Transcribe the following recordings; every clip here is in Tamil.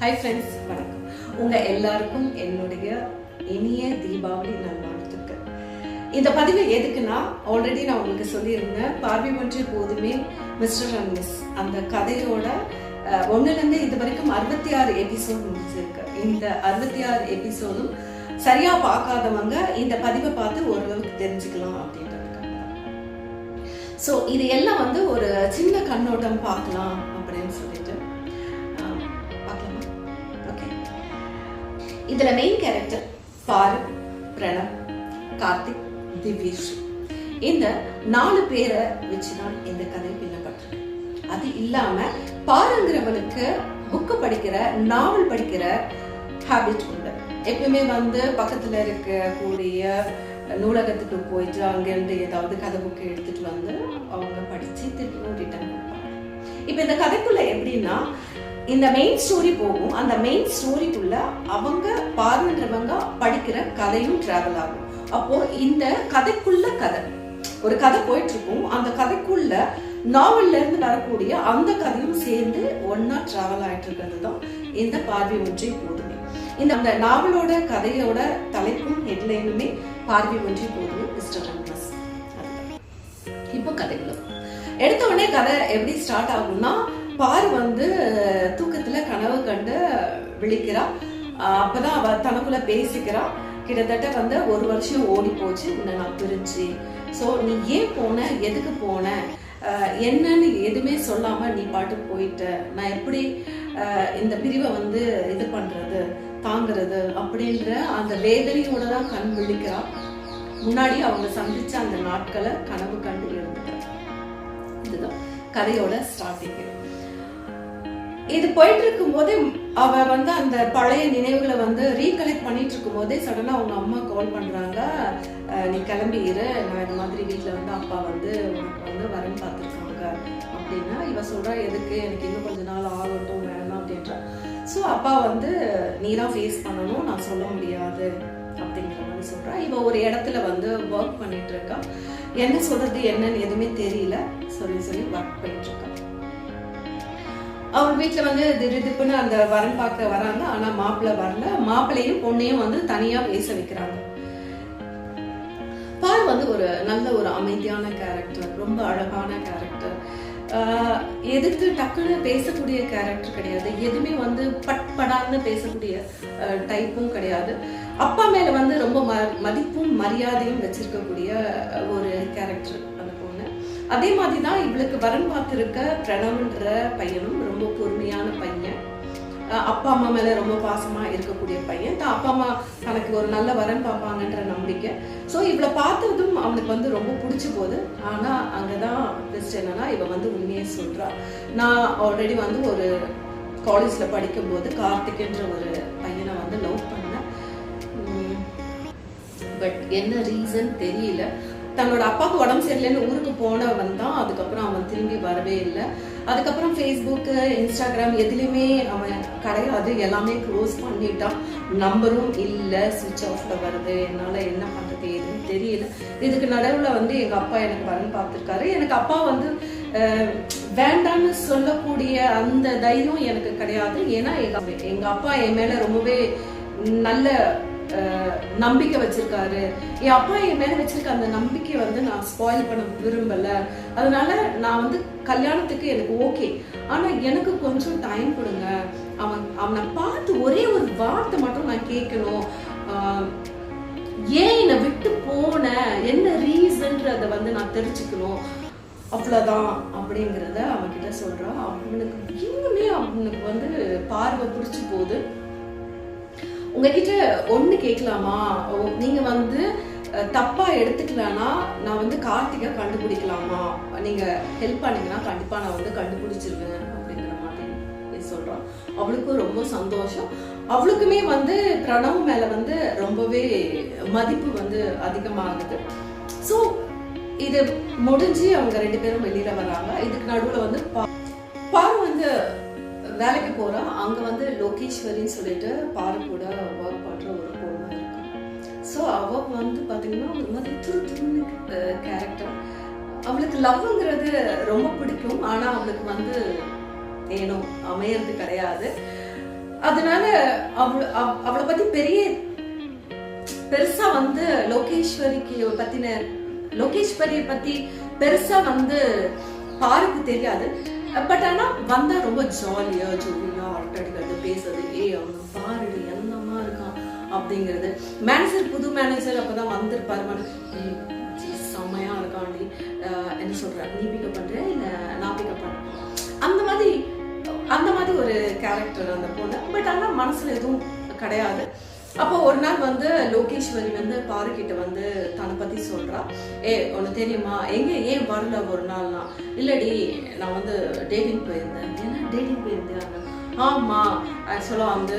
ஹாய் ஃப்ரெண்ட்ஸ் வணக்கம். உங்கள் எல்லாருக்கும் என்னுடைய இனிய தீபாவளி நல்வாழ்த்துக்கள். இந்த பதிவு எதுக்குன்னா ஆல்ரெடி நான் உங்களுக்கு சொல்லியிருந்தேன் பார்வை ஒன்று போதுமே மிஸ்டர் அண்ட் மிஸ் அந்த கதையோட ஒன்றுலேருந்து இது வரைக்கும் அறுபத்தி ஆறு எபிசோட் முடிச்சிருக்கு. இந்த அறுபத்தி ஆறு எபிசோடும் சரியாக பார்க்காதவங்க இந்த பதிவை பார்த்து ஓரளவுக்கு தெரிஞ்சுக்கலாம் அப்படின்றதுக்காக ஸோ இது எல்லாம் வந்து ஒரு சின்ன கண்ணோட்டம் பார்க்கலாம் அப்படின்னு சொல்லிட்டு இதுல மெயின் கேரக்டர் பாரு பிரணம் கார்த்திக் திவ்யேஷ். இந்த நாலு பேரை வச்சுதான் இந்த கதை பின்னப்பட்டிருக்கு. அது இல்லாம பாருங்கிறவனுக்கு புக்கு படிக்கிற நாவல் படிக்கிற ஹேபிட் உண்டு. எப்பயுமே வந்து பக்கத்துல இருக்கக்கூடிய நூலகத்துக்கு போயிட்டு அங்கேருந்து ஏதாவது கதை புக்கு எடுத்துட்டு வந்து அவங்க படிச்சு திருப்பியும் ரிட்டர்ன் கொடுப்பாங்க. இப்போ இந்த கதைக்குள்ள எப்படின்னா இந்த மெயின் ஸ்டோரி போகும். அந்த மெயின் ஸ்டோரிக்குள்ள அவங்க பார்வைன்றவங்க படிக்கிற கதையும் டிராவல் ஆகும். அப்போ இந்த கதைக்குள்ள கதை. ஒரு கதை போயிட்டு இருக்கும் அந்த கதைக்குள்ள நாவல்ல இருந்து வரக்கூடிய அந்த கதையும் சேர்ந்து ஒன்னா டிராவல் ஆயிட்டு இருக்கிறது தான் இந்த பார்வை ஒன்றை போதுமே. இந்த அந்த நாவலோட கதையோட தலைப்பும் ஹெட்லைனுமே பார்வை ஒன்றை போதுமே மிஸ்டர் ரங்கஸ் இப்போ கதைகளும் எடுத்த உடனே கதை எப்படி ஸ்டார்ட் ஆகும்னா பாரு வந்து தூக்கத்துல கனவு கண்டு விழிக்கிறா. அப்பதான் அவ தனக்குள்ள பேசிக்கிறா. கிட்டத்தட்ட வந்து ஒரு வருஷம் ஓடி போச்சு. உன்னை நான் பிரிஞ்சு ஸோ நீ ஏன் போன? எதுக்கு போன? என்னன்னு எதுவுமே சொல்லாம நீ பாட்டு போயிட்ட. நான் எப்படி இந்த பிரிவை வந்து இது பண்றது தாங்குறது அப்படின்ற அந்த வேதனையோட தான் கண் விழிக்கிறா. முன்னாடி அவங்க சந்திச்ச அந்த நாட்களை கனவு கண்டு இருந்துட்டார் இதுதான் கதையோட ஸ்டார்டிங் இது போயிட்டு இருக்கும் போதே அவ வந்து அந்த பழைய நினைவுகளை வந்து ரீகலெக்ட் பண்ணிட்டு இருக்கும் போதே சடனா அவங்க அம்மா கால் பண்றாங்க. நீ கிளம்பி இரு. நான் இந்த மாதிரி வீட்டில் வந்து அப்பா வந்து உனக்கு வந்து வரன் பார்த்துருக்காங்க. அப்படின்னா இவ சொல்றா எதுக்கு? எனக்கு இன்னும் கொஞ்ச நாள் ஆகட்டும். வேணாம். அப்படின்ற. ஸோ அப்பா வந்து நீ தான் ஃபேஸ் பண்ணணும். நான் சொல்ல முடியாது. அப்படிங்கிற மாதிரி சொல்றா. இவ ஒரு இடத்துல வந்து ஒர்க் பண்ணிட்டு இருக்கா என்ன சொல்றது என்னன்னு எதுவுமே தெரியல. சொல்லி சொல்லி ஒர்க் பண்ணிட்டு இருக்கா அவங்க வீட்டில் வந்து திடீர்னு அந்த வரன் பார்க்க வராங்க. ஆனால் மாப்பிள்ளை வரல. மாப்பிள்ளையும் பொண்ணையும் வந்து தனியாக பேச வைக்கிறாங்க. பால் வந்து ஒரு நல்ல ஒரு அமைதியான கேரக்டர் ரொம்ப அழகான கேரக்டர் எதிர்த்து டக்குன்னு பேசக்கூடிய கேரக்டர் கிடையாது. எதுவுமே வந்து பட் படான்னு பேசக்கூடிய டைப்பும் கிடையாது. அப்பா மேலே வந்து ரொம்ப ம- மதிப்பும் மரியாதையும் வச்சிருக்கக்கூடிய ஒரு கேரக்டர் அந்த பொண்ணு. அதே மாதிரி தான் இவளுக்கு வரன் பார்த்துருக்க பிரணவன்ற பையனும் ரொம்ப பொறுமையான பையன். அப்பா அம்மா மேல ரொம்ப பாசமா இருக்கக்கூடிய பையன். தான் அப்பா அம்மா தனக்கு ஒரு நல்ல வரன் பார்ப்பாங்கன்ற நம்பிக்கை. ஸோ இவளை பார்த்ததும் அவனுக்கு வந்து ரொம்ப பிடிச்சி போகுது. ஆனா அங்கதான் பெஸ்ட் என்னன்னா இவ வந்து உண்மையை சொல்றா. நான் ஆல்ரெடி வந்து ஒரு காலேஜ்ல படிக்கும்போது கார்த்திக்ன்ற ஒரு பையனை வந்து லவ் பண்ணேன். பட் என்ன ரீசன் தெரியல. தன்னோட அப்பாவுக்கு உடம்பு சரியில்லைன்னு ஊருக்கு போனவன் தான் அதுக்கப்புறம் அவன் திரும்பி வரவே இல்லை. அதுக்கப்புறம் ஃபேஸ்புக்கு இன்ஸ்டாகிராம் எதுலேயுமே அவன் கிடையாது எல்லாமே க்ளோஸ் பண்ணிட்டான். நம்பரும் இல்லை. சுவிட்ச் ஆஃப்ல வருது. என்னால் என்ன பண்ணுறது எதுன்னு தெரியல. இதுக்கு நடுவில் வந்து எங்கள் அப்பா எனக்கு வரன் பார்த்துருக்காரு. எனக்கு அப்பா வந்து வேண்டான்னு சொல்லக்கூடிய அந்த தைரியம் எனக்கு கிடையாது. ஏன்னா எங்கள் எங்கள் அப்பா என் மேலே ரொம்பவே நல்ல நம்பிக்கை வச்சிருக்காரு. என் அப்பா என் மேல வச்சிருக்க அந்த நம்பிக்கையை வந்து நான் ஸ்பாயில் பண்ண விரும்பல. அதனால நான் வந்து கல்யாணத்துக்கு எனக்கு ஓகே ஆனா எனக்கு கொஞ்சம் டைம் கொடுங்க. அவன் அவனை பார்த்து ஒரே ஒரு வார்த்தை மட்டும் நான் கேட்கணும். ஏன் என்னை விட்டு போன? என்ன ரீசன்றத வந்து நான் தெரிஞ்சுக்கணும். அவ்வளோதான் அப்படிங்கிறத அவன்கிட்ட சொல்கிறான் அவனுக்கு இன்னுமே அவனுக்கு வந்து பார்வை பிடிச்சி போகுது. உங்ககிட்ட ஒன்று கேட்கலாமா? ஓ, வந்து தப்பாக எடுத்துக்கலன்னா நான் வந்து கார்த்திகை கண்டுபிடிக்கலாமா? நீங்கள் ஹெல்ப் பண்ணீங்கன்னா கண்டிப்பாக நான் வந்து கண்டுபிடிச்சிருவேன் அப்படிங்கிற மாதிரி சொல்கிறான் அவளுக்கும் ரொம்ப சந்தோஷம். அவளுக்குமே வந்து பிரணவ் மேலே வந்து ரொம்பவே மதிப்பு வந்து அதிகமாகுது. ஸோ இது முடிஞ்சு அவங்க ரெண்டு பேரும் வெளியில வராங்க. இதுக்கு நடுவில் வந்து பா- பாரு வந்து வேலைக்கு போகிறோம் அங்க வந்து லோகேஸ்வரின்னு சொல்லிட்டு பாரு கூட ஒர்க் பண்ணுற ஒரு பொண்ணு இருக்கா. ஸோ அவள் வந்து பார்த்தீங்கன்னா ஒரு மாதிரி துரு துருன்னு கேரக்டர் அவளுக்கு லவ்ங்கிறது ரொம்ப பிடிக்கும். ஆனா அவளுக்கு வந்து ஏனோ அமையிறது கிடையாது. அதனால அவள அவளை பத்தி பெரிய பெருசா வந்து லோகேஸ்வரிக்கு பத்தின லோகேஸ்வரியை பத்தி பெருசா வந்து பாருக்கு தெரியாது. பட் ஆனால் வந்தால் ரொம்ப ஜாலியாக ஜாலியா ஜோலியா அரட்டடிக்கிறது பேசுறது ஏய் அவங்க பாருடி என்னமா இருக்கான்? அப்படிங்கிறது. மேனேஜர் புது மேனேஜர் அப்பதான் வந்திருப்பாரு செம்மையாக இருக்காண்டி என்ன சொல்கிற நீ பிக்கப் பண்ற இல்லை நான் பிக்கப் பண்ணுறேன் அந்த மாதிரி அந்த மாதிரி ஒரு கேரக்டர் அந்த பொண்ணு. பட் ஆனால் மனசில் எதுவும் கிடையாது. அப்போ ஒரு நாள் வந்து லோகேஸ்வரி வந்து பாருக்கிட்ட வந்து தன்னை பத்தி சொல்றா. ஏ உனக்கு தெரியுமா? எங்க ஏன் வரல ஒரு நாள்னா? இல்லடி நான் வந்து டேட்டிங் போயிருந்தேன். ஏன்னா டேட்டிங் போயிருந்தேன் ஆமா. ஆக்சுவலா வந்து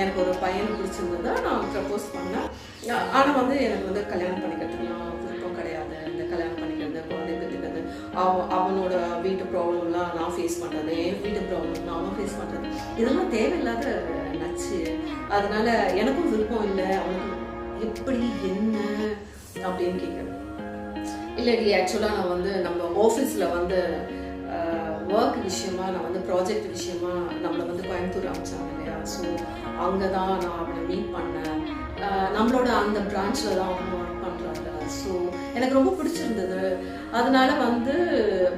எனக்கு ஒரு பையனை பிடிச்சிருந்தது நான் ப்ரப்போஸ் பண்ணேன். ஆனால் ஆனா வந்து எனக்கு வந்து கல்யாணம் பண்ணிக்கிறதுக்குலாம் விருப்பம் கிடையாது. இந்த கல்யாணம் பண்ணிக்கிறது குழந்தை பெற்றுக்கிறது அவ அவனோட வீட்டு ப்ராப்ளம்லாம் நான் ஃபேஸ் பண்றது என் வீட்டு ப்ராப்ளம் அவன் ஃபேஸ் பண்றது. இதெல்லாம் தேவையில்லாத நச்சு அதனால எனக்கும் விருப்பம் இல்லை. அவனுக்கு எப்படி என்ன அப்படின்னு கேட்குறேன் இல்லடி ஆக்சுவலாக நான் வந்து நம்ம ஆஃபீஸில் வந்து ஒர்க் விஷயமா நான் வந்து ப்ராஜெக்ட் விஷயமா நம்மளை வந்து கோயம்புத்தூர் அமைச்சாங்க இல்லையா? ஸோ அங்கே தான் நான் அவனை மீட் பண்ணேன். நம்மளோட அந்த பிரான்ச்சில் தான் அவங்க ஸோ எனக்கு ரொம்ப பிடிச்சிருந்தது. அதனால வந்து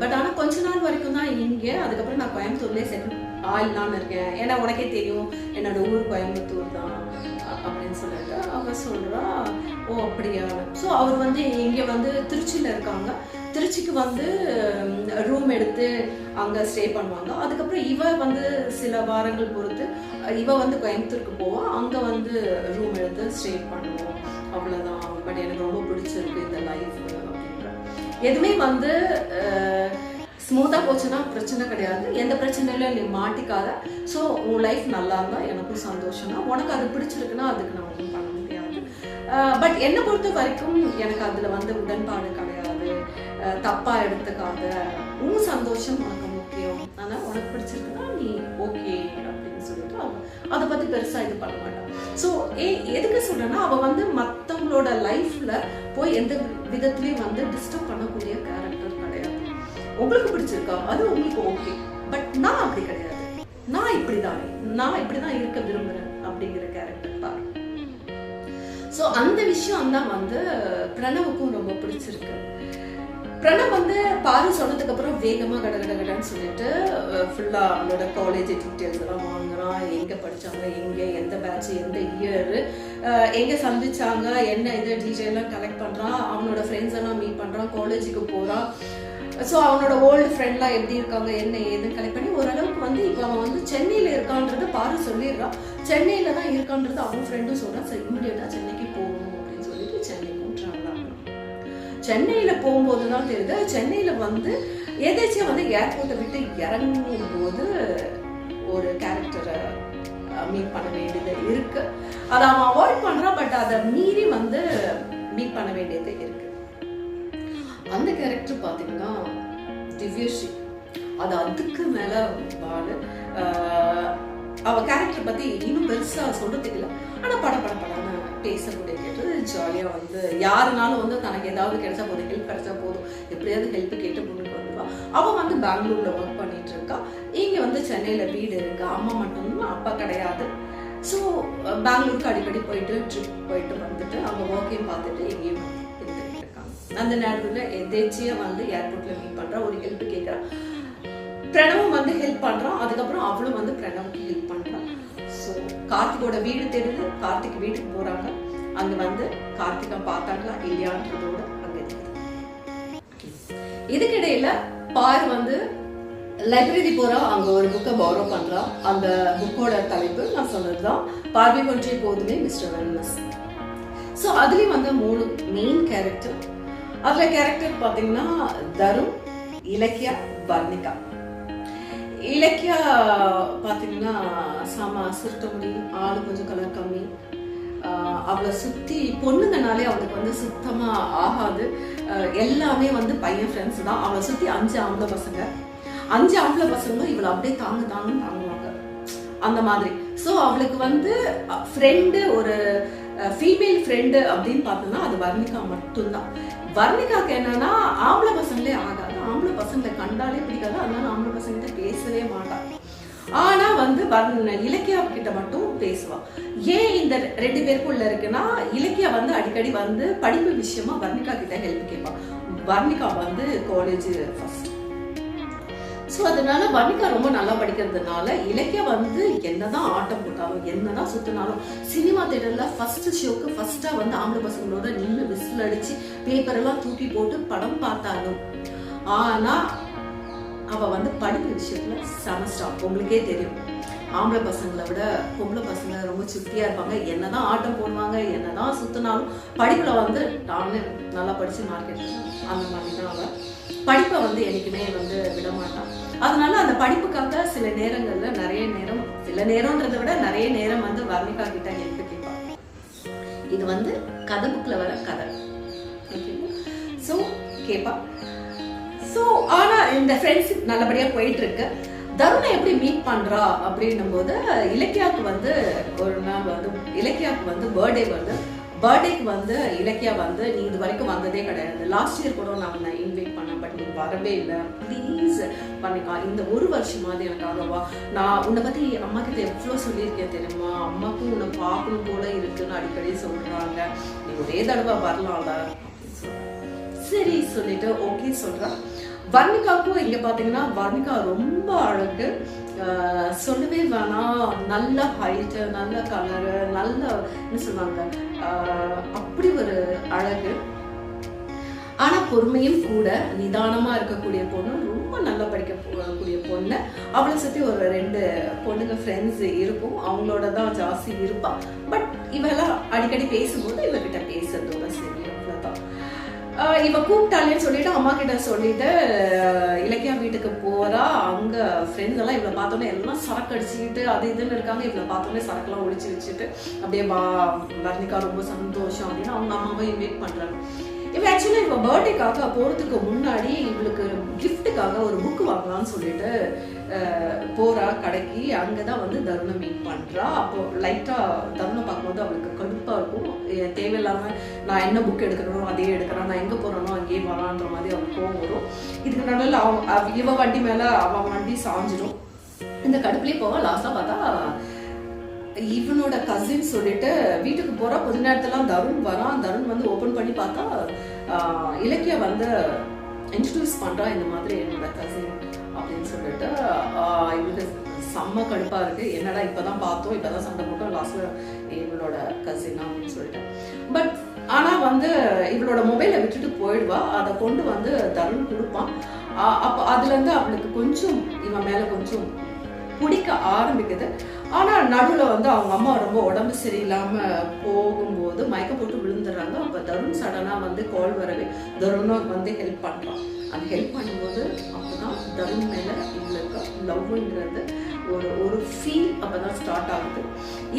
பட் ஆனால் கொஞ்ச நாள் வரைக்கும் தான் இங்கே. அதுக்கப்புறம் நான் கோயம்புத்தூர்லேயே செட்டில் ஆயிடலான்னு இருக்கேன். ஏன்னா உனக்கே தெரியும் என்னோட ஊர் கோயம்புத்தூர் தான் அப்படின்னு சொல்லிட்டு அவ சொல்கிறா ஓ அப்படியா? ஸோ அவர் வந்து இங்கே வந்து திருச்சியில் இருக்காங்க. திருச்சிக்கு வந்து ரூம் எடுத்து அங்கே ஸ்டே பண்ணுவாங்க. அதுக்கப்புறம் இவ வந்து சில வாரங்கள் பொறுத்து இவ வந்து கோயம்புத்தூருக்கு போவோம் அங்கே வந்து ரூம் எடுத்து ஸ்டே பண்ணுவோம். அவ்வளோதான் பட் எனக்கு ரொம்ப பிடிச்சிருக்கு இந்த லைஃப் அப்படின்ற. எதுவுமே வந்து ஸ்மூத்தாக போச்சுன்னா பிரச்சனை கிடையாது. எந்த பிரச்சனையிலும் நீ மாட்டிக்காத. ஸோ உன் லைஃப் நல்லா இருந்தால் எனக்கும் சந்தோஷம் தான் உனக்கு அது பிடிச்சிருக்குன்னா அதுக்கு நான் ஒன்றும் பண்ண முடியாது. பட் என்னை பொறுத்த வரைக்கும் எனக்கு அதில் வந்து உடன்பாடு கிடையாது. தப்பாக தப்பா எடுத்துக்காத. உன் சந்தோஷம் உனக்கு முக்கியம். ஆனால் உனக்கு பிடிச்சிருக்குன்னா நீ ஓகே அப்படின்னு சொல்லிட்டு அவ அதை பற்றி பெருசாக இது பண்ண மாட்டான் ஸோ ஏ எதுக்கு சொல்றேன்னா அவ வந்து அவங்களோட லைஃப்ல போய் எந்த விதத்துலையும் வந்து டிஸ்டர்ப் பண்ணக்கூடிய கேரக்டர் கிடையாது. உங்களுக்கு பிடிச்சிருக்கா? அது உங்களுக்கு ஓகே பட் நான் அப்படி கிடையாது. நான் இப்படிதான். நான் இப்படிதான் இருக்க விரும்புறேன் அப்படிங்கிற கேரக்டர் பாரு ஸோ அந்த விஷயம் தான் வந்து பிரணவுக்கும் ரொம்ப பிடிச்சிருக்கு. பிரணவ் வந்து பாரு சொன்னதுக்கு அப்புறம் வேகமா கட கட கடன்னு சொல்லிட்டு ஃபுல்லா அவனோட காலேஜ் டீட்டெயில்ஸ் எல்லாம் வாங்குறான். எங்க படிச்சாங்க எங்க எந்த பேட்ச் எந்த இயர் எங்க சந்திச்சாங்க என்ன இது டீட்டெயிலாம் கலெக்ட் பண்றான். அவனோட ஃப்ரெண்ட்ஸ் எல்லாம் மீட் பண்றான் காலேஜுக்கு போறான். ஸோ அவனோட ஓல்டு ஃப்ரெண்ட்லாம் எப்படி இருக்காங்க என்ன ஏதுன்னு கலெக்ட் பண்ணி ஓரளவுக்கு வந்து இப்போ அவன் வந்து சென்னையில் இருக்கான்றது பாரு சொல்லிடுறான். சென்னையில் தான் இருக்கான்றது அவன் ஃப்ரெண்டும் சொல்கிறான் சரி இமீடியட்டாக சென்னைக்கு சென்னையில் போகும்போது தான் தெரியுது. சென்னையில் வந்து எதாச்சும் வந்து ஏர்போர்ட்டை விட்டு இறங்கும் போது ஒரு கேரக்டரை மீட் பண்ண வேண்டியது இருக்கு. அதை அவன் அவாய்ட் பண்ணுறான் பட் அதை மீறி வந்து மீட் பண்ண வேண்டியது இருக்கு. அந்த கேரக்டர் பார்த்தீங்கன்னா திவ்யஸ்ரீ. அது அதுக்கு மேலே பாடு அவள் அவ கேரக்டர் பற்றி இன்னும் பெருசாக சொல்றதுக்கு இல்லை. ஆனால் பட பட பேசக்கூடிய கேட்டு ஜாலியாக வந்து யாருனாலும் வந்து தனக்கு ஏதாவது கிடைச்சா போதும் ஹெல்ப் கிடைச்சா போதும். எப்படியாவது ஹெல்ப் கேட்டு முன்னுக்கு வந்துவா அவள் வந்து பெங்களூரில் ஒர்க் பண்ணிட்டு இருக்கா. இங்கே வந்து சென்னையில் வீடு இருக்கு. அம்மா மட்டும்தான் அப்பா கிடையாது. ஸோ பெங்களூருக்கு அடிக்கடி போயிட்டு ட்ரிப் போயிட்டு வந்துட்டு அவங்க ஒர்க்கையும் பார்த்துட்டு எங்கேயும் இருந்துட்டு இருக்காங்க. அந்த நேரத்தில் எதேச்சியாக வந்து ஏர்போர்ட்டில் மீட் பண்ணுறான் ஒரு ஹெல்ப் கேட்குறான் பிரணவும் வந்து ஹெல்ப் பண்ணுறான் அதுக்கப்புறம் அவளும் வந்து பிரணவுக்கு ஹெல்ப் பண்ணுறான் ஸோ கார்த்திகோட வீடு தெரியுது கார்த்திக் வீட்டுக்கு போறாங்க. அங்க வந்து கார்த்திகா பார்த்தாங்களா? இல்லையான்றதோட அங்கே இதுக்கிடையில பார் வந்து லைப்ரரி போறா. அங்க ஒரு புக்கை பாரோ பண்றா. அந்த புக்கோட தலைப்பு நான் சொன்னதுதான். பார்வை ஒன்றே போதுமே மிஸ்டர் வெல்னஸ் ஸோ அதுலேயும் வந்து மூணு மெயின் கேரக்டர் அதுல கேரக்டர் பார்த்தீங்கன்னா தருண் இலக்கியா வர்ணிகா. இலக்கியா பார்த்தீங்கன்னா சாமா சுருட்ட முடி ஆள் கொஞ்சம் கலர் கம்மி. அவளை சுற்றி பொண்ணுங்கனாலே அவளுக்கு வந்து சுத்தமாக ஆகாது. எல்லாமே வந்து பையன் ஃப்ரெண்ட்ஸ் தான். அவளை சுற்றி அஞ்சு ஆம்பளை பசங்க. அஞ்சு ஆம்பளை பசங்க இவளை அப்படியே தாங்க தாங்கன்னு தாங்குவாங்க. அந்த மாதிரி. ஸோ அவளுக்கு வந்து ஃப்ரெண்டு ஒரு ஃபீமேல் ஃப்ரெண்டு அப்படின்னு பார்த்தோம்னா அது வர்ணிகா மட்டும்தான். வர்ணிகாக்கு என்னன்னா ஆம்பளை பசங்களே ஆக வந்தாலே பிடிக்காது. அதனால ஆம்பளை பசங்கிட்ட பேசவே மாட்டான் ஆனா வந்து வர்ண இலக்கியா கிட்ட மட்டும் பேசுவா. ஏன் இந்த ரெண்டு பேருக்குள்ள இருக்குன்னா இலக்கியா வந்து அடிக்கடி வந்து படிப்பு விஷயமா வர்ணிகா கிட்ட ஹெல்ப் கேட்பா வர்ணிகா வந்து காலேஜ் ஃபர்ஸ்ட் ஸோ அதனால வர்ணிகா ரொம்ப நல்லா படிக்கிறதுனால இலக்கியா வந்து என்னதான் ஆட்டம் போட்டாலும் என்னதான் சுத்தினாலும் சினிமா தேட்டர்ல ஃபர்ஸ்ட் ஷோக்கு ஃபர்ஸ்டா வந்து ஆம்பளை பசங்களோட நின்று விசில் அடிச்சு பேப்பர் எல்லாம் தூக்கி போட்டு படம் பார்த்தாலும் ஆனா அவள் வந்து படிப்பு விஷயத்தில் செமஸ்டா உங்களுக்கே தெரியும். ஆம்பளை பசங்களை விட பொம்பளை பசங்க ரொம்ப சுத்தியாக இருப்பாங்க. என்ன தான் ஆட்டம் போடுவாங்க என்ன தான் சுற்றினாலும் படிப்பில் வந்து நானு நல்லா படித்து மார்க்கெட் அந்த மாதிரி தான் அவள் படிப்பை வந்து என்னைக்குமே வந்து விட மாட்டான் அதனால அந்த படிப்புக்காக சில நேரங்களில் நிறைய நேரம் சில நேரம்ன்றதை விட நிறைய நேரம் வந்து வர்ணிகா கிட்ட எடுத்து கேட்பான் இது வந்து கதை புக்கில் வர கதை. ஸோ கேட்பா. ஸோ ஆனா இந்த ஃப்ரெண்ட்ஷிப் நல்லபடியா போயிட்டு இருக்கு தருணை எப்படி மீட் பண்றா அப்படின்னும் போது இலக்கியாவுக்கு வந்து ஒரு நாள் வந்து இலக்கியாவுக்கு வந்து பர்த்டே வருது பர்த்டேக்கு வந்து இலக்கியா வந்து நீ இது வரைக்கும் வந்ததே கிடையாது. லாஸ்ட் இயர் கூட நான் உன்னை இன்வைட் பண்ணேன் பட் நீ வரவே இல்லை. ப்ளீஸ் பண்ணிக்கா. இந்த ஒரு வருஷமாவது எனக்கு அவ்வளோவா நான் உன்னை பத்தி அம்மா கிட்ட எவ்வளோ சொல்லியிருக்கேன் தெரியுமா? அம்மாக்கும் உன்னை பார்க்கணும் போல இருக்குன்னு அடிக்கடி சொல்கிறாங்க நீ ஒரே தடவை வரலாம்ல. சரி சொல்லிட்டு ஓகே சொல்றா வர்ணிகாவுக்கும் இங்க பாத்தீங்கன்னா வர்ணிகா ரொம்ப அழகு. சொல்லவே வேணாம். நல்ல ஹைட்டு நல்ல கலரு நல்ல என்ன சொல்லுவாங்க? அப்படி ஒரு அழகு. ஆனா பொறுமையும் கூட நிதானமா இருக்கக்கூடிய பொண்ணு ரொம்ப நல்லா படிக்க கூடிய பொண்ணு. அவளை சுத்தி ஒரு ரெண்டு பொண்ணுங்க ஃப்ரெண்ட்ஸ் இருக்கும். அவங்களோட தான் ஜாஸ்தி இருப்பா. பட் இவெல்லாம் அடிக்கடி பேசும்போது இவகிட்ட பேசுறதோட சரி. இவ கூப்பிட்டாலேன்னு சொல்லிட்டு அம்மா கிட்ட சொல்லிட்டு இலக்கியம் இலக்கியா வீட்டுக்கு போறா. அங்க ஃப்ரெண்ட்ஸ் எல்லாம் இவளை பார்த்தோன்னே எல்லாம் சரக்கு அடிச்சுக்கிட்டு அது இதுன்னு இருக்காங்க. இவளை பார்த்தோன்னே சரக்குலாம் ஒழிச்சு வச்சுட்டு அப்படியே வா வர்ணிகா ரொம்ப சந்தோஷம் அப்படின்னு அவங்க அம்மாவை இன்வைட் பண்றாங்க. இவ ஆக்சுவலாக இவன் பர்த்டேக்காக போகிறதுக்கு முன்னாடி இவளுக்கு கிஃப்ட்டுக்காக ஒரு புக் வாங்கலாம்னு சொல்லிட்டு அஹ், போறா கடைக்கு. அங்கதான் வந்து தருணை மீட் பண்ணுறா அப்போ லைட்டாக தருணை பார்க்கும்போது அவளுக்கு கடுப்பாக இருக்கும். தேவையில்லாமல் நான் என்ன புக் எடுக்கிறனோ அதே எடுக்கிறேன் நான் எங்கே போகிறனோ அங்கேயே வரான்ற மாதிரி அவளுக்கு கோவம் வரும். இதுக்கு நடுவில் அவன் அவ- இவ வண்டி மேலே அவன் வண்டி சாஞ்சிடும் இந்த கடுப்புலேயே போவான் லாஸ்டா பார்த்தா இவனோட கசின் சொல்லிட்டு வீட்டுக்கு போறா கொஞ்ச நேரத்துல தருண் வரான் தருண் வந்து ஓபன் பண்ணி பார்த்தா ஆஹ், இலக்கியா வந்து இன்ட்ரடியூஸ் பண்றா இந்த மாதிரி என்னோட கசின் அப்படின்னு சொல்லிட்டு. இவனுக்கு செம்ம கடுப்பா இருக்கு. என்னடா இப்பதான் பார்த்தோம். இப்பதான் சண்டை போட்டோம். லாஸ்ட்ல இவளோட கசின் அப்படின்னு சொல்லிட்டு. பட் ஆனா வந்து இவளோட மொபைலை விட்டுட்டு போயிடுவா. அதை கொண்டு வந்து தருண் கொடுப்பான். அப்போ அதுல இருந்து அவளுக்கு கொஞ்சம் இவன் மேல கொஞ்சம் பிடிக்க ஆரம்பிக்குது. ஆனால் நடுவில் வந்து அவங்க அம்மா ரொம்ப உடம்பு சரியில்லாமல் போகும்போது மயக்கம் போட்டு விழுந்துடுறாங்க. அப்போ தருண் சடனாக வந்து கால் வரவே தருணும் வந்து ஹெல்ப் பண்ணுறான் அந்த ஹெல்ப் பண்ணும்போது அப்பதான் தருண் மேலே இவளுக்கு லவ்ங்கிறது ஒரு ஒரு ஃபீல் அப்பதான் ஸ்டார்ட் ஆகுது.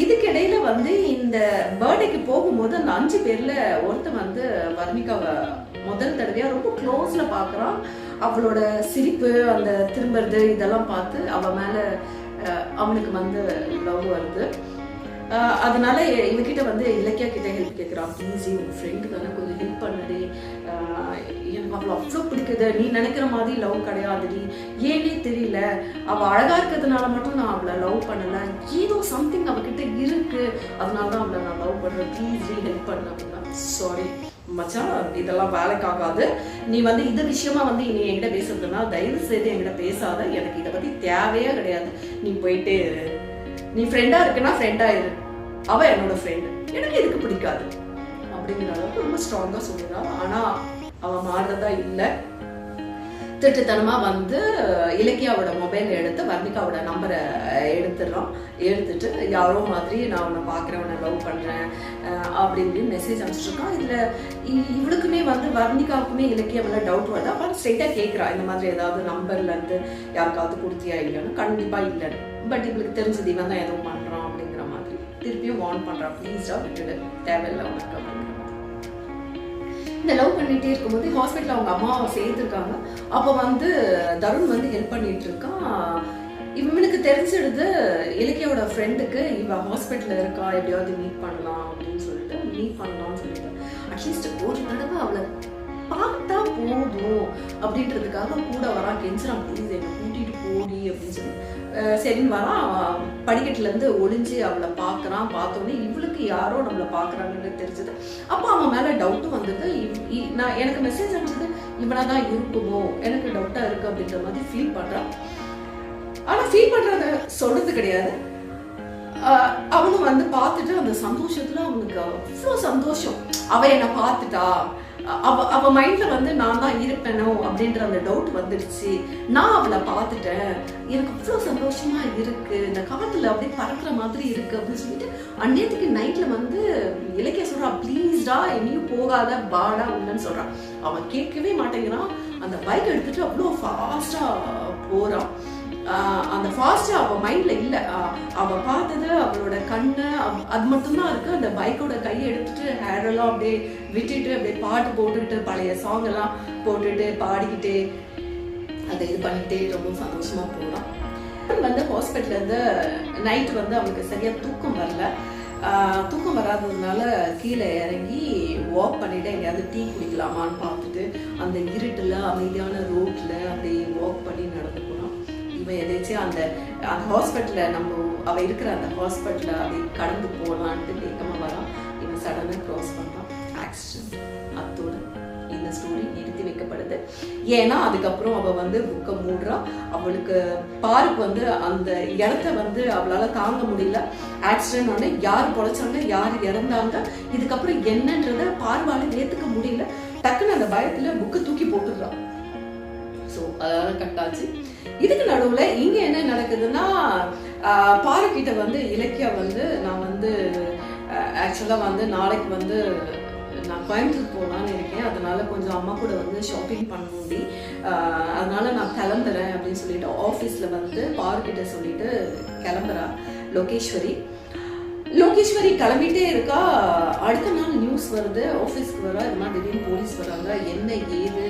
இதுக்கிடையில் வந்து இந்த பர்த்டேக்கு போகும்போது அந்த அஞ்சு பேரில் ஒருத்தன் வந்து வர்ணிகாவை முதல் தடவையாக ரொம்ப க்ளோஸில் பார்க்குறான் அவளோட சிரிப்பு அந்த திரும்புறது இதெல்லாம் பார்த்து அவ மேல அவனுக்கு வந்து லவ் வருது. அதனால இவகிட்ட வந்து இலக்கியா கிட்ட ஹெல்ப் கேட்குறான் ப்ளீஸ் உன் ஃப்ரெண்டு தானே கொஞ்சம் ஹெல்ப் பண்ணுடி. எனக்கு அவளை அவ்வளோ பிடிக்குது. நீ நினைக்கிற மாதிரி லவ் கிடையாதுடி. ஏனே தெரியல. அவள் அழகா இருக்கிறதுனால மட்டும் நான் அவளை லவ் பண்ணலை. ஏதோ சம்திங் அவகிட்ட இருக்கு. அதனால தான் அவளை நான் லவ் பண்ணுறேன் ப்ளீஸ் ஹெல்ப் பண்ண. அப்படின்னா சாரி மச்சான் இதெல்லாம் வேலைக்கு ஆகாது நீ வந்து இது விஷயமா வந்து நீ என்கிட்ட பேசுறதுனா தயவு செய்து என்கிட்ட பேசாத. எனக்கு இதை பத்தி தேவையே கிடையாது. நீ போயிட்டே நீ ஃப்ரெண்டா இருக்குன்னா ஃப்ரெண்டா இரு. அவ என்னோட ஃப்ரெண்டு எனக்கு எதுக்கு பிடிக்காது. அப்படிங்கிற அளவுக்கு ரொம்ப ஸ்ட்ராங்கா சொல்லிடுறா. ஆனா அவன் மாறுறதா இல்லை. திட்டுத்தனமா வந்து இலக்கியாவோட மொபைல் எடுத்து வர்ணிகாவோட நம்பரை எடுத்துடுறான் எடுத்துட்டு யாரோ மாதிரி நான் உன்னை பார்க்குறேன் உன்னை லவ் பண்ணுறேன் அப்படி இப்படின்னு மெசேஜ் அனுப்பிச்சிருக்கான் இதில் இவளுக்குமே வந்து வர்ணிகாவுக்குமே இலக்கியாவில் டவுட் வருது. அப்போ ஸ்ட்ரெயிட்டாக கேட்குறா இந்த மாதிரி ஏதாவது நம்பர்லேருந்து யாருக்காவது கொடுத்தியா இல்லைன்னு கண்டிப்பாக இல்லைன்னு பட் இவளுக்கு தெரிஞ்சது இவன் தான் எதுவும் பண்ணுறான் அப்படிங்கிற மாதிரி. திருப்பியும் வார்ன் பண்ணுறான் ப்ளீஸாக விட்டுடு. தேவையில்லை உனக்கு. இந்த லவ் பண்ணிகிட்டே இருக்கும்போது ஹாஸ்பிட்டலில் அவங்க அம்மாவை சேர்த்துருக்காங்க. அப்போ வந்து தருண் வந்து ஹெல்ப் பண்ணிட்டு இருக்கான். இவனுக்கு தெரிஞ்சிடுது இலக்கியோட ஃப்ரெண்டுக்கு இவன் ஹாஸ்பிட்டலில் இருக்கா எப்படியாவது மீட் பண்ணலாம் அப்படின்னு சொல்லிட்டு மீட் பண்ணலாம்னு சொல்லிட்டு. அட்லீஸ்ட் ஒரு தடவை அப்படின்றதுக்காக கூட வரா கெஞ்சுறான் ப்ளீஸ் என்னை கூட்டிட்டு போடி அப்படின்னு சொல்லி. சரின்னு வரான் அவன் படிக்கட்டுல இருந்து ஒளிஞ்சு அவளை பார்க்குறான் பார்த்தோன்னே இவளுக்கு யாரோ நம்மளை பார்க்குறாங்கன்னு தெரிஞ்சது. அப்போ அவன் மேல டவுட்டும் வந்தது. இ- நான் எனக்கு மெசேஜ் அனுப்பிச்சது இவனா தான் இருக்குமோ? எனக்கு டவுட்டா இருக்கு அப்படின்ற மாதிரி ஃபீல் பண்றான் ஆனா ஃபீல் பண்ணுறத சொல்றது கிடையாது. ஆஹ் அவனும் வந்து பார்த்துட்டு அந்த சந்தோஷத்துல அவனுக்கு அவ்வளோ சந்தோஷம். அவ என்னை பார்த்துட்டா? அவ அவ மைண்ட்ல வந்து நான் தான் இருப்பேனோ அப்படின்ற அந்த டவுட் வந்துடுச்சு. நான் அவளை பார்த்துட்டேன். எனக்கு அவ்வளோ சந்தோஷமா இருக்கு. இந்த காத்துல அப்படியே பறக்கிற மாதிரி இருக்கு அப்படின்னு சொல்லிட்டு அந்நேரத்துக்கு நைட்ல வந்து இலக்கிய சொல்றா ப்ளீஸ்டா இனியும் போகாத பாடா உள்ளன்னு சொல்றான் அவன் கேட்கவே மாட்டேங்கிறான் அந்த பைக் எடுத்துட்டு அவ்வளோ ஃபாஸ்டா போறான் அந்த ஃபாஸ்டா அவ மைண்ட்ல இல்ல. அவள் அவ பார்த்தது அவளோட கண்ணு அது மட்டும்தான் இருக்கு. அந்த பைக்கோட கையை எடுத்துட்டு ஹேர் எல்லாம் அப்படியே விட்டுட்டு அப்படியே பாட்டு போட்டுக்கிட்டு பழைய சாங் எல்லாம் போட்டுட்டு பாடிக்கிட்டே அதை இது பண்ணிட்டே ரொம்ப சந்தோஷமா போறான் வந்து ஹாஸ்பிட்டல்ல இருந்து நைட் வந்து அவனுக்கு சரியா தூக்கம் வரல. தூக்கம் வராததுனால கீழே இறங்கி வாக் பண்ணிட்டு எங்கேயாவது டீ குடிக்கலாமான்னு பார்த்துட்டு அந்த இருட்டுல அமைதியான ரோட்ல அப்படியே இவன் எதாச்சும் அந்த அந்த ஹாஸ்பிட்டலில் நம்ம அவள் இருக்கிற அந்த ஹாஸ்பிட்டலில் அதை கடந்து போகலான்ட்டு வேகமா வரான். இவன் சடனாக க்ராஸ் பண்ணுறான் ஆக்சிடென்ட் அத்தோட இந்த ஸ்டோரி நிறுத்தி வைக்கப்படுது. ஏன்னா அதுக்கப்புறம் அவள் வந்து புக்கை மூடுறா. அவளுக்கு பார்க் வந்து அந்த இடத்த வந்து அவளால் தாங்க முடியல. ஆக்சிடென்ட் உடனே யார் பொழைச்சாங்க யார் இறந்தாங்க இதுக்கப்புறம் என்னன்றத பார்வால ஏற்றுக்க முடியல. டக்குன்னு அந்த பயத்தில் புக்கை தூக்கி போட்டுடுறான் அதாவது கட்டாச்சு இதுக்கு நடுவுல இங்க என்ன நடக்குதுன்னா ஆஹ் பாருக்கிட்ட வந்து இலக்கியா வந்து நான் வந்து ஆக்சுவலா வந்து நாளைக்கு வந்து நான் கோயம்புத்தூர் போகலான்னு இருக்கேன். அதனால கொஞ்சம் அம்மா கூட வந்து ஷாப்பிங் பண்ண முடி அதனால நான் கிளம்புறேன் அப்படின்னு சொல்லிட்டு ஆஃபீஸில் வந்து பார்க்கிட்ட சொல்லிட்டு கிளம்புறா லோகேஸ்வரி. லோகேஸ்வரி கிளம்பிட்டே இருக்கா? அடுத்த நாள் நியூஸ் வருது ஆஃபீஸ்க்கு வரா இது மாதிரி திடீர்னு போலீஸ் வராங்க என்ன ஏது?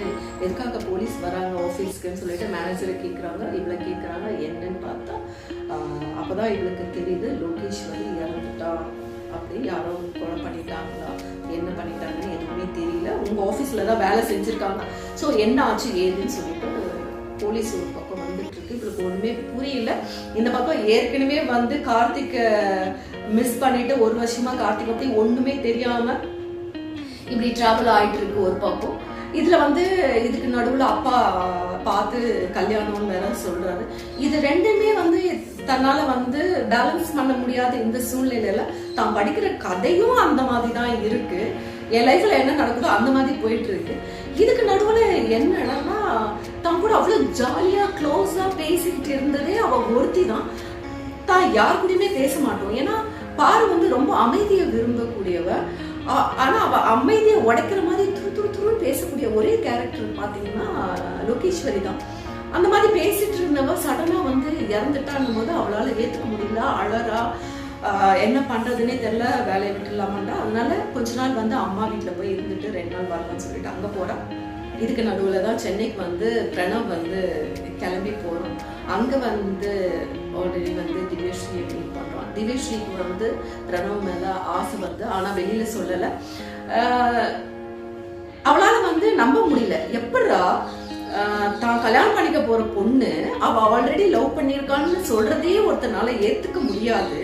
எதுக்காக போலீஸ் வராங்க ஆஃபீஸ்க்குன்னு சொல்லிட்டு மேனேஜரை கேட்குறாங்க இவளை கேட்குறாங்க என்னன்னு பார்த்தா அப்போ தான் இவளுக்கு தெரியுது லோகேஸ்வரி இறந்துட்டா அப்படி யாரோ கொலை பண்ணிட்டாங்களா? என்ன பண்ணிட்டாங்கன்னு எதுவுமே தெரியல. உங்கள் ஆஃபீஸில் தான் வேலை செஞ்சுருக்காங்க. ஸோ என்ன ஆச்சு ஏதுன்னு சொல்லிட்டு போலீஸ் ஒரு பக்கம் வந்துட்டு இருக்கு. இவளுக்கு ஒன்றுமே புரியல. இந்த பக்கம் ஏற்கனவே வந்து கார்த்திக் மிஸ் பண்ணிட்டு ஒரு வருஷமா கார்த்திக் பத்தி ஒண்ணுமே தெரியாம இப்படி டிராவல் ஆயிட்டு இருக்கு ஒரு பக்கம். இதுல வந்து இதுக்கு நடுவுல அப்பா பார்த்து கல்யாணம்னு வேற சொல்றாரு. இது ரெண்டுமே வந்து தன்னால வந்து பேலன்ஸ் பண்ண முடியாத இந்த சூழ்நிலையில தான் படிக்கிற கதையும் அந்த மாதிரி தான் இருக்கு. என் லைஃப்ல என்ன நடக்குதோ அந்த மாதிரி போயிட்டு இருக்கு. இதுக்கு நடுவுல என்னன்னா தான் கூட அவ்வளவு ஜாலியா க்ளோஸா பேசிக்கிட்டு இருந்ததே அவ ஒருத்தி தான் தான் யார் கூடயுமே பேச மாட்டோம். ஏன்னா பாரு வந்து ரொம்ப அமைதியை விரும்பக்கூடியவ. ஆனால் ஆனா அவ அமைதியை உடைக்கிற மாதிரி துரு துரு துருன்னு பேசக்கூடிய ஒரே கேரக்டர் பாத்தீங்கன்னா லோகேஸ்வரி தான். அந்த மாதிரி பேசிட்டு இருந்தவ சடனா வந்து இறந்துட்டான்னும் போது அவளால ஏத்துக்க முடியல. அழறா என்ன பண்றதுன்னே தெரியல வேலையை விட்டுலாமாண்டா அதனால கொஞ்ச நாள் வந்து அம்மா வீட்டில் போய் இருந்துட்டு ரெண்டு நாள் வரலாம்னு சொல்லிட்டு அங்க போகிறான் இதுக்கு நடுவில் தான் சென்னைக்கு வந்து பிரணவ் வந்து கிளம்பி போகிறோம் அங்கே வந்து ஆல்ரெடி வந்து திவ்யஸ்ரீயை மீட் பண்ணுறோம் திவ்யஸ்ரீக்கு வந்து பிரணவ் மேலே ஆசை வருது. ஆனால் வெளியில் சொல்லலை. அவளால் வந்து நம்ப முடியல. எப்படா தான் கல்யாணம் பண்ணிக்க போகிற பொண்ணு அவள் ஆல்ரெடி லவ் பண்ணியிருக்கான்னு சொல்கிறதையே ஒருத்தனால ஏற்றுக்க முடியாது.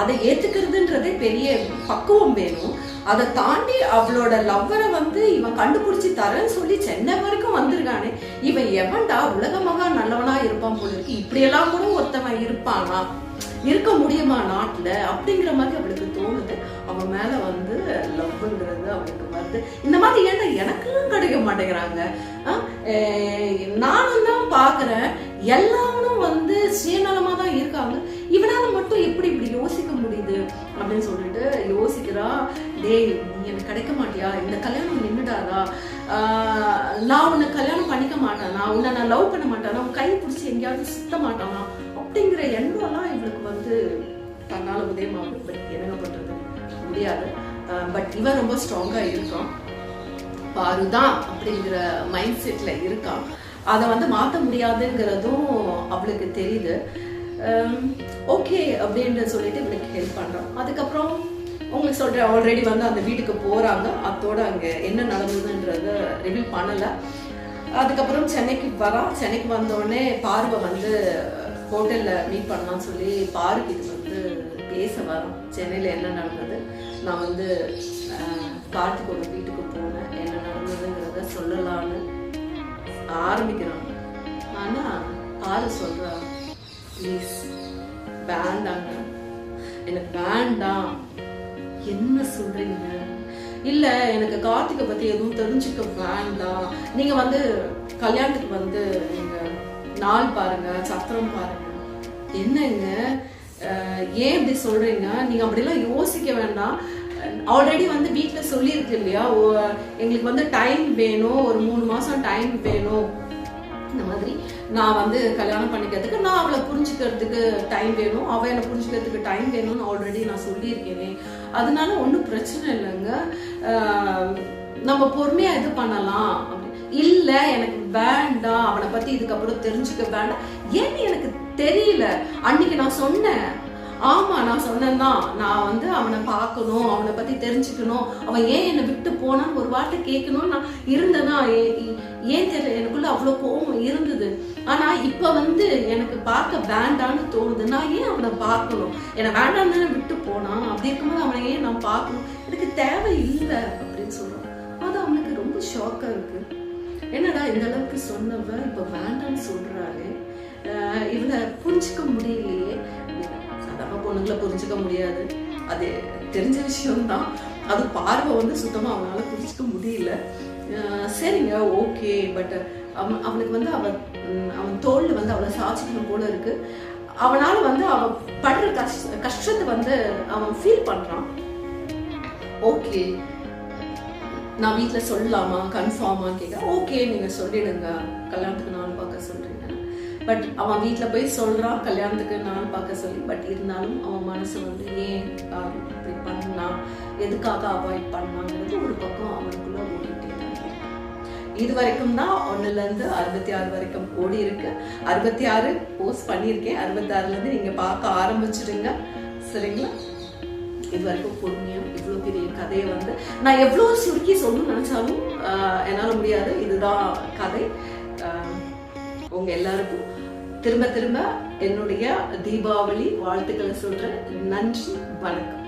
அதை ஏத்துக்கிறதுன்றதே பெரிய பக்குவம் வேணும். அதை தாண்டி அவளோட லவ்வரை வந்து இவன் கண்டுபிடிச்சி தரேன்னு சொல்லி சென்னை வரைக்கும் வந்திருக்கானே. இவன் எவன்டா உலகமாக நல்லவனா இருப்பான் போல இருக்கு. இப்படியெல்லாம் கூட ஒருத்தவன் இருப்பானா? இருக்க முடியுமா நாட்டுல? அப்படிங்கிற மாதிரி அவளுக்கு தோணுது. அவன் மேல வந்து லவ்ங்கிறது அவளுக்கு வருது. இந்த மாதிரி ஏன்டா எனக்கும் கிடைக்க மாட்டேங்கிறாங்க. நானும் தான் பாக்குறேன் இவனும் வந்து சுயநலமா தான் இருக்காங்க. இவனால மட்டும் எப்படி இப்படி யோசிக்க முடியுது? அப்படின்னு சொல்லிட்டு யோசிக்கிறா. டேய் நீ எனக்கு கிடைக்க மாட்டியா? இந்த கல்யாணம் நின்றுடாதா ஆஹ் நான் உன்னை கல்யாணம் பண்ணிக்க மாட்டானா? உன்னை நான் லவ் பண்ண மாட்டானா? உன் கை பிடிச்சி எங்கேயாவது சுத்த மாட்டானா? அப்படிங்கிற எண்ணம்லாம் இவளுக்கு வந்து தன்னால உதயமாகுது பட் என்னங்க பண்றது முடியாது பட் இவன் ரொம்ப ஸ்ட்ராங்கா இருக்கான். பாருதான் அப்படிங்கிற மைண்ட் செட்ல இருக்கான். அதை வந்து மாற்ற முடியாதுங்கிறதும் அவளுக்கு தெரியுது. ஓகே அப்படின்னு சொல்லிட்டு இவளுக்கு ஹெல்ப் பண்ணுறோம் அதுக்கப்புறம் உங்களுக்கு சொல்கிறேன் ஆல்ரெடி வந்து அந்த வீட்டுக்கு போகிறாங்க அத்தோட அங்கே என்ன நடந்ததுன்றத ரிவீல் பண்ணலை. அதுக்கப்புறம் சென்னைக்கு வரா. சென்னைக்கு வந்தோடனே பார்வை வந்து ஹோட்டலில் மீட் பண்ணலாம்னு சொல்லி பாருக்கு இது வந்து பேச வரோம். சென்னையில் என்ன நடந்தது? நான் வந்து அஹ், கார்த்திகோட வீட்டுக்கு போனேன். என்ன நடந்ததுங்கிறத சொல்லலான்னு ஆரம்பிக்கிறான் ஆனா பாரு சொல்றா ப்ளீஸ் வேண்டாங்க. எனக்கு வேண்டாம். என்ன சொல்றீங்க? இல்ல எனக்கு கார்த்திகை பத்தி எதுவும் தெரிஞ்சுக்க வேண்டாம். நீங்க வந்து கல்யாணத்துக்கு வந்து நீங்க நாள் பாருங்க சத்திரம் பாருங்க. என்னங்க? அஹ், ஏன் இப்படி சொல்றீங்க? நீங்க அப்படிலாம் யோசிக்க வேண்டாம். ஆல்ரெடி வந்து வீட்டில் சொல்லியிருக்கு இல்லையா? ஓ- எங்களுக்கு வந்து டைம் வேணும். ஒரு மூணு மாதம் டைம் வேணும். இந்த மாதிரி நான் வந்து கல்யாணம் பண்ணிக்கிறதுக்கு நான் அவளை புரிஞ்சுக்கிறதுக்கு டைம் வேணும். அவள் என்னை புரிஞ்சுக்கிறதுக்கு டைம் வேணும்னு ஆல்ரெடி நான் சொல்லியிருக்கேனே. அதனால ஒன்றும் பிரச்சனை இல்லைங்க. நம்ம பொறுமையாக இது பண்ணலாம். அப்படி. எனக்கு வேண்டாம். அவனை பற்றி இதுக்கப்புறம் தெரிஞ்சுக்க வேண்டாம். ஏன்னு எனக்கு தெரியல. அன்னைக்கு நான் சொன்னேன். ஆமா நான் சொன்னேன்தான். நான் வந்து அவனை பார்க்கணும் அவனை பத்தி தெரிஞ்சுக்கணும். அவன் ஏன் என்னை விட்டு போனான்னு ஒரு வார்த்தை கேட்கணும் நான் இருந்தேனா? ஏ- ஏன் தெரியல எனக்குள்ள அவ்வளவு கோபம் இருந்தது. ஆனா இப்ப வந்து எனக்கு பார்க்க வேண்டான்னு தோணுது. நான் ஏன் அவனை பார்க்கணும்? என்னை வேண்டான்னு விட்டு போனான். அப்படி இருக்கும்போது அவனை ஏன் நான் பார்க்கணும்? எனக்கு தேவை இல்லை அப்படின்னு சொல்றான். அது அவனுக்கு ரொம்ப ஷாக்கா இருக்கு. என்னடா இந்த அளவுக்கு சொன்னவ? இப்ப வேண்டான்னு சொல்றாளே. ஆஹ் இவளை புரிஞ்சுக்க முடியலையே. பொண்ணுங்களை புரிஞ்சுக்க முடியாது. அது தெரிஞ்ச விஷயம்தான். அது பார்வை வந்து சுத்தமாக அவனால புரிஞ்சுக்க முடியல. சரிங்க ஓகே பட் அவன் அவனுக்கு வந்து அவன் அவன் தோல் வந்து அவளை சாச்சிக்கணும் போல இருக்கு. அவனால வந்து அவன் படுற கஷ்ட கஷ்டத்தை வந்து அவன் ஃபீல் பண்றான். ஓகே. நான் வீட்டில் சொல்லலாமா? கன்ஃபார்மா கேட்க ஓகே நீங்கள் சொல்லிடுங்க. கல்யாணத்துக்கு நான் பார்க்க சொல்றீங்க பட் அவன் வீட்டில் போய் சொல்கிறான் கல்யாணத்துக்கு நான் பார்க்க சொல்லி பட் இருந்தாலும் அவன் மனசு வந்து ஏன் இப்படி பண்ணான் எதுக்காக அவாய்ட் பண்ணாங்கிறது ஒரு பக்கம் அவனுக்குள்ள ஓடிட்டே இது வரைக்கும் தான் ஒன்றுலேருந்து அறுபத்தி ஆறு வரைக்கும் ஓடி இருக்கு. அறுபத்தி ஆறு போஸ்ட் பண்ணியிருக்கேன் அறுபத்தாறுலேருந்து நீங்கள் பார்க்க ஆரம்பிச்சிடுங்க. சரிங்களா? இது வரைக்கும் பொறுமையாக இவ்வளோ பெரிய கதையை வந்து நான் எவ்வளோ சுருக்கி சொல்லணும்னு நினச்சாலும் என்னால் முடியாது. இதுதான் கதை. உங்கள் உங்க எல்லாருக்கும் திரும்ப திரும்ப என்னுடைய தீபாவளி வாழ்த்துக்களை சொல்கிறேன் நன்றி வணக்கம்.